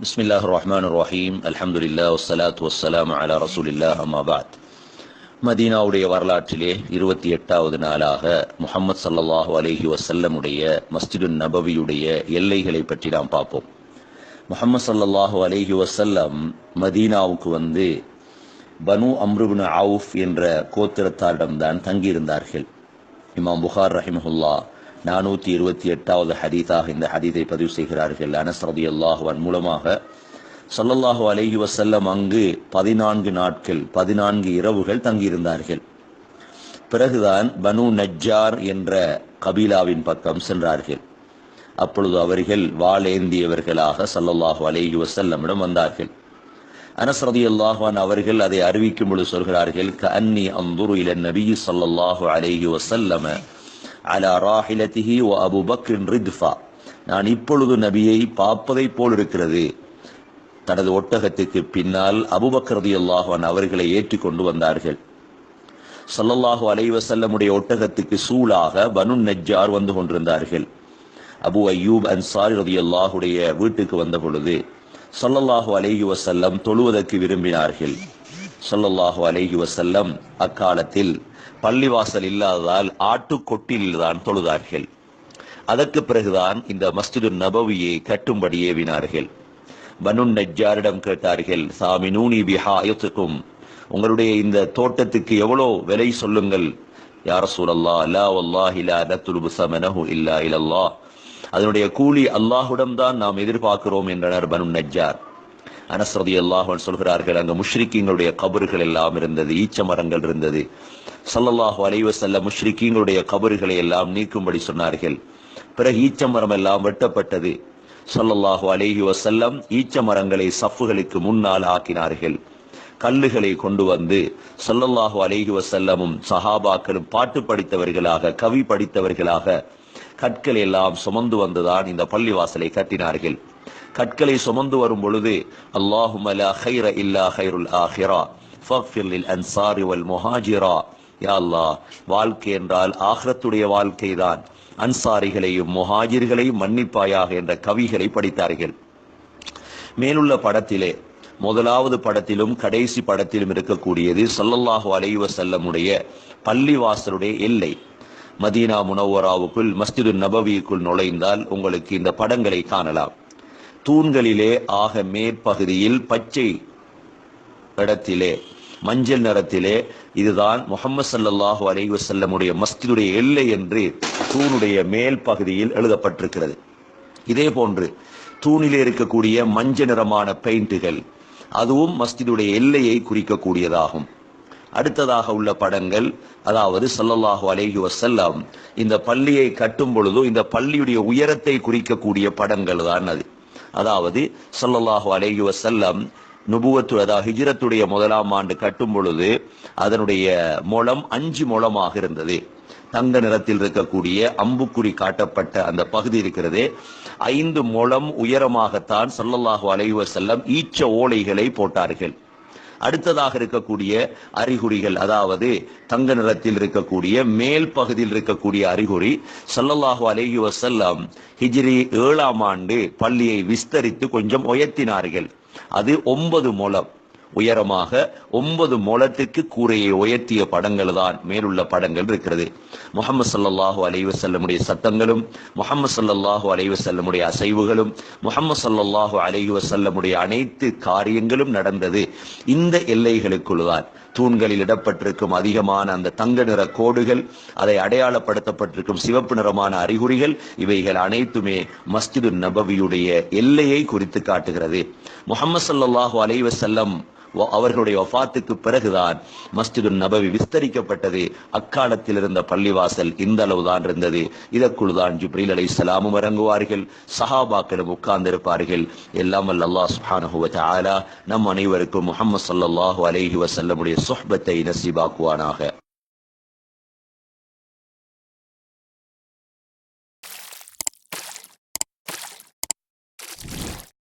بسم الله الرحمن الرحيم الحمد لله والصلاة والسلام على رسول الله أما بعد மதீனாவுடைய வரலாற்றிலே இருபத்தி எட்டாவது நாளாக முஹம்மது ஸல்லல்லாஹு அலைஹி வஸல்லமுடைய மஸ்ஜிது நபவியுடைய எல்லைகளை பற்றி நாம் பார்ப்போம் முஹம்மது ஸல்லல்லாஹு அலைஹி வஸல்லம் மதீனாவுக்கு வந்து பனு அம்ருபின் அவுஃப் என்ற கோத்திரத்தாரிடம்தான் தங்கியிருந்தார்கள் இமாம் புகார் ரஹிமஹுல்லா நானூற்றி இருபத்தி எட்டாவது ஹதீஸாக இந்த ஹதீஸை பதிவு செய்கிறார்கள். அனஸ் ரலியல்லாஹு மூலமாக ஸல்லல்லாஹு அலஹி வசல்லம் அங்கு பதினான்கு நாட்கள் பதினான்கு இரவுகள் தங்கியிருந்தார்கள். பிறகுதான் பனு நஜ்ஜார் என்ற கபீலாவின் பக்கம் சென்றார்கள். அப்பொழுது அவர்கள் வாளேந்தியவர்களாக சல்லல்லாஹு அலைஹி வசல்லமிடம் வந்தார்கள். அனசரதி ரலியல்லாஹு அவர்கள் அதை அறிவிக்கும் பொழுது சொல்கிறார்கள் கன்னி அன்துரு இல நபி சல்லல்லாஹு அலைஹி வசல்லம அலா ராஹிலதிஹி ஓ அபு பக்ரின் ரித்ஃபா நான் இப்பொழுது நபியை பார்ப்பதைப் போல் இருக்கிறது. தனது ஒட்டகத்துக்கு பின்னால் அபுபக்ரதி ரலியல்லாஹு அவர்களை அவர்களை ஏற்றிக்கொண்டு வந்தார்கள். சல்லல்லாஹு அலைவ செல்லமுடைய ஒட்டகத்துக்கு சூளாக பனு நஜ்ஜார் வந்து கொண்டிருந்தார்கள். அபு அய்யூப் அன்சாரி ரலியல்லாஹுடைய வீட்டுக்கு வந்த பொழுது சல்லல்லாஹு அலைஹி வசல்லம் தொழுவதற்கு விரும்பினார்கள். சல்லல்லாஹு அலைஹி வசல்லம் அக்காலத்தில் பள்ளிவாசல் இல்லாததால் ஆட்டுக்கொட்டில் தான் தொழுதார்கள். அதற்கு பிறகுதான் இந்த மஸ்ஜிது நபவியை கட்டும்படி ஏவினார்கள். பனு நஜ்ஜாரிடம் கேட்டார்கள் சாமி சாமினூனி பிஹாயத்துக்கும் உங்களுடைய இந்த தோட்டத்துக்கு எவ்வளோ விலை சொல்லுங்கள்? யார சூழல்லா லா வல்லாஹி லா நத்துலுபு சமனஹு இல்லா இலல்லா அதனுடைய கூலி அல்லாஹுடம் தான் நாம் எதிர்பார்க்கிறோம் என்றனர் பனு நஜ்ஜார். அனசரதி அல்லாஹன் சொல்கிறார்கள் அங்கு முஷ்ரிக்கிங்களுடைய கபறுகள் எல்லாம் இருந்தது ஈச்ச மரங்கள் இருந்தது. சல்லல்லாஹு அலைவ செல்ல முஷ்ரிக்கிங்களுடைய கபறுகளை எல்லாம் நீக்கும்படி சொன்னார்கள். பிறகு ஈச்ச மரம் எல்லாம் வெட்டப்பட்டது. சொல்லல்லாஹு அலேஹி வசல்லம் ஈச்ச மரங்களை சஃப்புகளுக்கு முன்னால் ஆக்கினார்கள். கல்லுகளை கொண்டு வந்து சொல்லல்லாஹு அலேஹி வசல்லமும் சஹாபாக்களும் பாட்டு படித்தவர்களாக கவி படித்தவர்களாக கற்கள் எல்லாம் சுமந்து வந்துதான் இந்த பள்ளிவாசலை கட்டினார்கள். கற்களை சுமந்து வரும் பொழுது அல்லாஹும் லா ஹைர இல்லா ஹைருல் ஆஹிரா அன்சாரி வல் முஹாஜிரா. யா வாழ்க்கை என்றால் ஆஹ்ரத்துடைய வாழ்க்கை தான் அன்சாரிகளையும் முஹாஜிர்களையும் மன்னிப்பாயாக என்ற கவிகளை படித்தார்கள். மேலுள்ள படத்திலே முதலாவது படத்திலும் கடைசி படத்திலும் இருக்கக்கூடியது சல்லல்லாஹு அலைஹி வஸல்லமுடைய பள்ளிவாசருடைய எல்லை. மதீனா முனவராவுக்குள் மஸ்ஜிது நபவிக்குள் நுழைந்தால் உங்களுக்கு இந்த படங்களை காணலாம். தூண்களிலே ஆக மேற்பகுதியில் பச்சை இடத்திலே மஞ்சள் நிறத்திலே இதுதான் முகமது சல்லல்லாஹு அலைஹி செல்லமுடைய மஸ்ஜிதுடைய எல்லை என்று தூணுடைய மேல் பகுதியில் எழுதப்பட்டிருக்கிறது. இதே போன்று தூணிலே இருக்கக்கூடிய மஞ்சள் நிறமான பெயிண்டுகள் அதுவும் மஸ்ஜிதுடைய எல்லையை குறிக்கக்கூடியதாகும். அடுத்ததாக உள்ள படங்கள் அதாவது சல்லல்லாஹு அலேஹி வசல்லாம் இந்த பள்ளியை கட்டும் பொழுதும் இந்த பள்ளியுடைய உயரத்தை குறிக்கக்கூடிய படங்கள் தான் அது. அதாவது சல்லல்லாஹு அலேஹி வசல்லம் நுபுவத்து அதாவது ஹிஜ்ரத்துடைய முதலாம் ஆண்டு கட்டும் பொழுது அதனுடைய முளம் அஞ்சு முளமாக இருந்தது. தங்க நிறத்தில் இருக்கக்கூடிய அம்புக்குறி காட்டப்பட்ட அந்த பகுதி இருக்கிறது. ஐந்து முளம் உயரமாகத்தான் சல்லல்லாஹு அலைஹி செல்லம் ஈச்ச ஓலைகளை போட்டார்கள். அடுத்ததாக இருக்கக்கூடிய அறிகுறிகள் அதாவது தங்க நிறத்தில் இருக்கக்கூடிய மேல் பகுதியில் இருக்கக்கூடிய அறிகுறி சல்லல்லாஹு அலேஹி வசல்லம் ஹிஜ்ரி ஏழாம் ஆண்டு பள்ளியை விஸ்தரித்து கொஞ்சம் உயர்த்தினார்கள். அது ஒன்பது மூலம். உயரமாக ஒன்பது மூலத்திற்கு கூரையை உயர்த்திய படங்கள் தான் மேலுள்ள படங்கள் இருக்கிறது. முகமது சல்லாஹூ அலைவசல்லமுடைய சத்தங்களும் முகமது சல்லாஹூ அலைவசல்லமுடைய அசைவுகளும் முகமது சல்லாஹூ அலைவசல்லமுடைய அனைத்து காரியங்களும் நடந்தது இந்த எல்லைகளுக்குள் தான் தூண்களில் இடப்பட்டிருக்கும் அதிகமான அந்த தங்க நிற கோடுகள் அதை அடையாளப்படுத்தப்பட்டிருக்கும் சிவப்பு நிறமான அறிகுறிகள் இவைகள் அனைத்துமே மஸ்ஜிது நபவியுடைய எல்லையை குறித்து காட்டுகிறது. முகமது சல்லாஹூ அலைவசல்லம் அவர்களுடைய வஃபாத்துக்கு பிறகுதான் மஸ்ஜிது நபவி விஸ்தரிக்கப்பட்டது. அக்காலத்தில் இருந்த பள்ளிவாசல் இந்த அளவுதான் இருந்தது. இதற்குள் தான் ஜிப்ரீல் அலை இஸ்லாமும் இறங்குவார்கள். சஹாபாக்களும் உட்கார்ந்திருப்பார்கள். எல்லாம் வல்ல அல்லாஹ் சுப்ஹானஹு நம் அனைவருக்கும் முகமது சல்லாஹூ அலஹி வசல்லமுடைய சொஹ்பத்தை நசீபாக்குவானாக.